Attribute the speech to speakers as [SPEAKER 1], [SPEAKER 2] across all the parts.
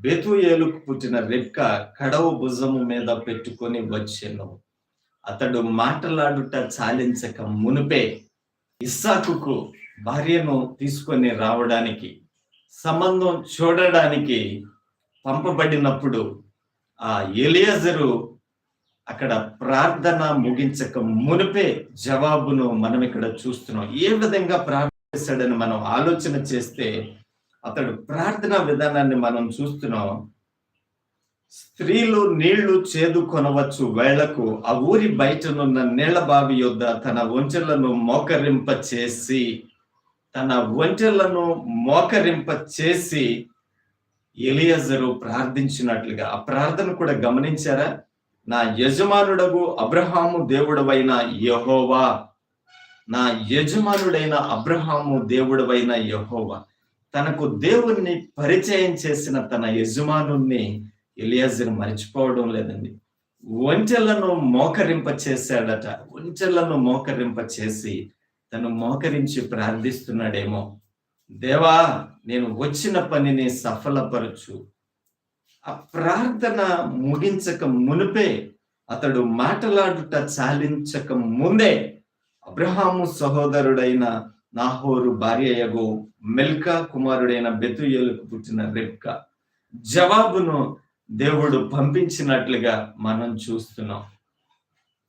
[SPEAKER 1] బెతుయేలుకు పుట్టిన రెక్క కడవు భుజము మీద పెట్టుకొని వచ్చెను. అతడు మాటలాడుట చాలించక మునిపే ఇస్సాకుకు భార్యను తీసుకొని రావడానికి సంబంధం చూడడానికి పంపబడినప్పుడు ఆ ఎలియజరు అక్కడ ప్రార్థన ముగించక మునిపే జవాబును మనం ఇక్కడ చూస్తున్నాం. ఏ విధంగా ప్రార్థిస్తాడని మనం ఆలోచన చేస్తే అతడు ప్రార్థన విధానాన్ని మనం చూస్తున్నాం. స్త్రీలు నీళ్ళు చేదు కొనవచ్చు వేళకు ఆ ఊరి బయటనున్న నీళ్ళ బావి యొద్ద తన ఒంచెలను మోకరింప చేసి తన ఒంచెలను మోకరింప చేసి ఎలియజరు ప్రార్థించినట్లుగా. ఆ ప్రార్థన కూడా గమనించారా? నా యజమానుడగు అబ్రహాము దేవుడవైన యహోవా. నా యజమానుడైన అబ్రహాము దేవుడవైన యహోవా. తనకు దేవుణ్ణి పరిచయం చేసిన తన యజమానుణ్ణి ఎలియాజర్ మర్చిపోవడం లేదండి. ఒంటెలను మోకరింప చేశాడట. ఒంటెలను మోకరింప చేసి తను మోకరించి ప్రార్థిస్తున్నాడేమో. దేవా నేను వచ్చిన పనిని సఫలపరచు. ఆ ప్రార్థన ముగించక మునిపే అతడు మాటలాడుట చాలించక ముందే అబ్రహాము సహోదరుడైన నాహోరు భార్యయగు మెల్కా కుమారుడైన బెతుయేలుకు పుట్టిన రెప్క జవాబును దేవుడు పంపించినట్లుగా మనం చూస్తున్నాం.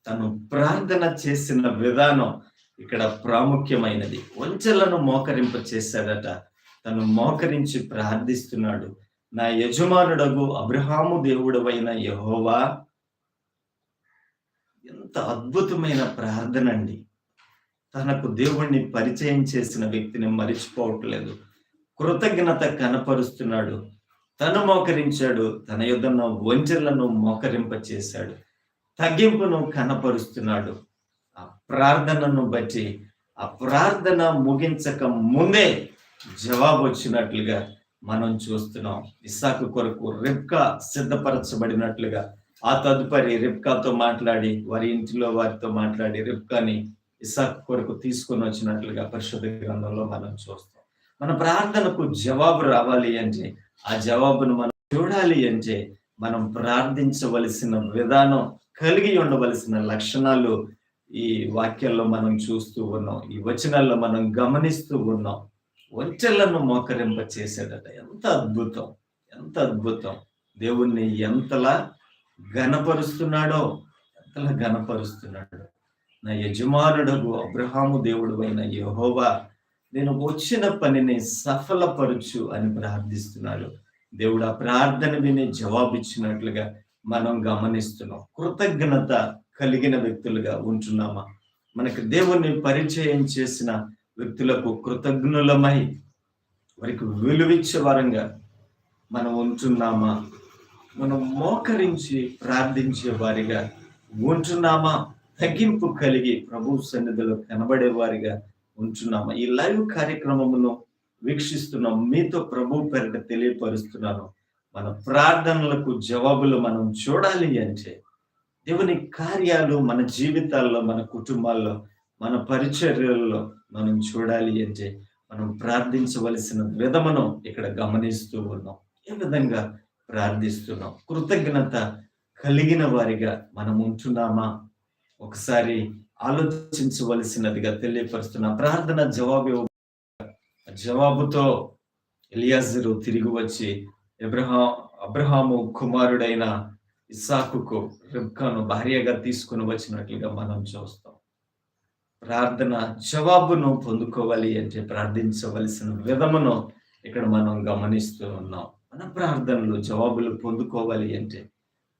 [SPEAKER 1] తను ప్రార్థన చేసిన విధానం ఇక్కడ ప్రాముఖ్యమైనది. వంచలను మోకరింప చేశాడట. తను మోకరించి ప్రార్థిస్తున్నాడు. నా యజమానుడగు అబ్రహాము దేవుడవైన యహోవా. ఎంత అద్భుతమైన ప్రార్థన అండి తనకు దేవుణ్ణి పరిచయం చేసిన వ్యక్తిని మరిచిపోవట్లేదు. కృతజ్ఞత కనపరుస్తున్నాడు. తను మోకరించాడు. తన యుద్ధను వంచలను మోకరింప చేశాడు తగ్గింపును కనపరుస్తున్నాడు. ఆ ప్రార్థనను బట్టి ఆ ప్రార్థన ముగించక ముందే జవాబు వచ్చినట్లుగా మనం చూస్తున్నాం. ఇస్సాకు కొరకు రిబ్కా సిద్ధపరచబడినట్లుగా ఆ తదుపరి రిబ్కాతో మాట్లాడి వారి ఇంటిలో వారితో మాట్లాడి రిబ్కాని ఇసాక్ కొరకు తీసుకొని వచ్చినట్లుగా పరిశుద్ధ గ్రంథంలో మనం చూస్తాం. మన ప్రార్థనకు జవాబు రావాలి అంటే ఆ జవాబును మనం చూడాలి అంటే మనం ప్రార్థించవలసిన విధానం కలిగి ఉండవలసిన లక్షణాలు ఈ వాక్యాల్లో మనం చూస్తూ ఉన్నాం. ఈ వచనాల్లో మనం గమనిస్తూ ఉన్నాం. వంచెలను మోకరింప చేసేదట ఎంత అద్భుతం! ఎంత అద్భుతం! దేవుణ్ణి ఎంతలా ఘనపరుస్తున్నాడో ఎంతలా ఘనపరుస్తున్నాడో. నా యజమానుడకు అబ్రహాము దేవుడు అయిన యహోవా నేను వచ్చిన పనిని సఫలపరచు అని ప్రార్థిస్తున్నాడు. దేవుడు ఆ ప్రార్థన విని జవాబిచ్చినట్లుగా మనం గమనిస్తున్నాం. కృతజ్ఞత కలిగిన వ్యక్తులుగా ఉంటున్నామా? మనకు దేవుణ్ణి పరిచయం చేసిన వ్యక్తులకు కృతజ్ఞులమై వారికి విలువిచ్చే వారంగా మనం ఉంటున్నామా? మనం మోకరించి ప్రార్థించే వారిగా ఉంటున్నామా? తగ్గింపు కలిగి ప్రభు సన్నిధిలో కనబడే వారిగా ఉంటున్నామా. ఈ లైవ్ కార్యక్రమమును వీక్షిస్తున్నాం. మీతో ప్రభు పేరిట తెలియపరుస్తున్నాను. మన ప్రార్థనలకు జవాబులు మనం చూడాలి అంటే దేవుని కార్యాలు మన జీవితాల్లో మన కుటుంబాల్లో మన పరిచర్యల్లో మనం చూడాలి అంటే మనం ప్రార్థించవలసిన విధమును ఇక్కడ గమనిస్తూ ఉన్నాం. ఏ విధంగా ప్రార్థిస్తున్నాం? కృతజ్ఞత కలిగిన వారిగా మనం ఉంటున్నామా? ఒకసారి ఆలోచించవలసినదిగా తెలియపరుస్తున్నా ప్రార్థన జవాబు జవాబుతో ఎలియాజరు తిరిగి వచ్చి ఎబ్రహా అబ్రహాము కుమారుడైన ఇస్సాకుకు రిబ్కాను భార్యగా తీసుకుని వచ్చినట్లుగా మనం చూస్తాం. ప్రార్థన జవాబును పొందుకోవాలి అంటే ప్రార్థించవలసిన విధమును ఇక్కడ మనం గమనిస్తూ ఉన్నాం. మన ప్రార్థనలు జవాబులు పొందుకోవాలి అంటే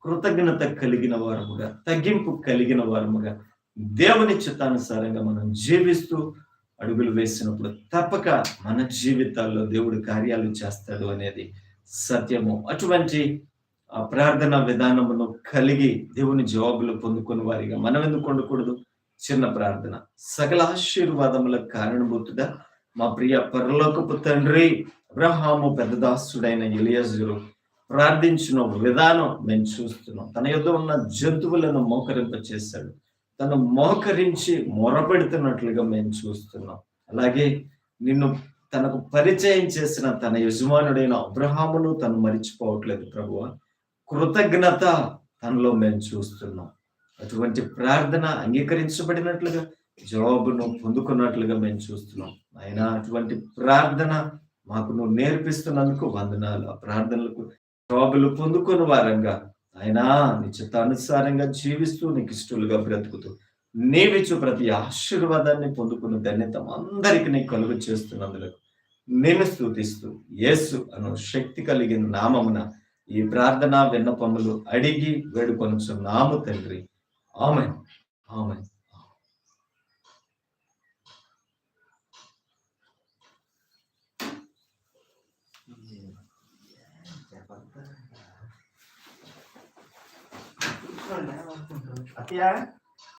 [SPEAKER 1] కృతజ్ఞత కలిగిన వారముగా తగ్గింపు కలిగిన వారముగా దేవుని చిత్తానుసారంగా మనం జీవిస్తూ అడుగులు వేసినప్పుడు తప్పక మన జీవితాల్లో దేవుడు కార్యాలు చేస్తాడు అనేది సత్యము. అటువంటి ఆ ప్రార్థన విధానమును కలిగి దేవుని జవాబులు పొందుకుని వారిగా మనం ఎందుకు ఉండకూడదు? చిన్న ప్రార్థన. సకల ఆశీర్వాదముల కారణభూతుగా మా ప్రియ పరలోకపు తండ్రి అబ్రహాము పెద్దదాసుడైన ఎలియజురు ప్రార్థించిన విధానం మేము చూస్తున్నాం. తన యొద్ద ఉన్న జంతువులను మోకరింప చేశాడు తను మోకరించి మొరపెడుతున్నట్లుగా మేము చూస్తున్నాం. అలాగే నిన్ను తనకు పరిచయం చేసిన తన యజమానుడైన అబ్రహామును తను మరిచిపోవట్లేదు ప్రభువ. కృతజ్ఞత తనలో మేము చూస్తున్నాం. అటువంటి ప్రార్థన అంగీకరించబడినట్లుగా జవాబును పొందుకున్నట్లుగా మేము చూస్తున్నాం. అయినా అటువంటి ప్రార్థన మాకు నువ్వు నేర్పిస్తున్నందుకు వందనాలు. ఆ ప్రార్థనలకు జవాబులు పొందుకుని వారంగా. అయినా నీ చిత్తానుసారంగా జీవిస్తూ నీకు ఇష్టలుగా బ్రతుకుతూ నీవిచ్చు ప్రతి ఆశీర్వాదాన్ని పొందుకున్న ధన్యత అందరికి నీ కలుగు చేస్తున్నందులకు నేను స్థుతిస్తూ యేసు అను శక్తి కలిగిన నామమున ఈ ప్రార్థన విన్నపములు అడిగి వేడుకొనుచున్నాము తండ్రి. ఆమె ఆమె
[SPEAKER 2] soldado. Aquí.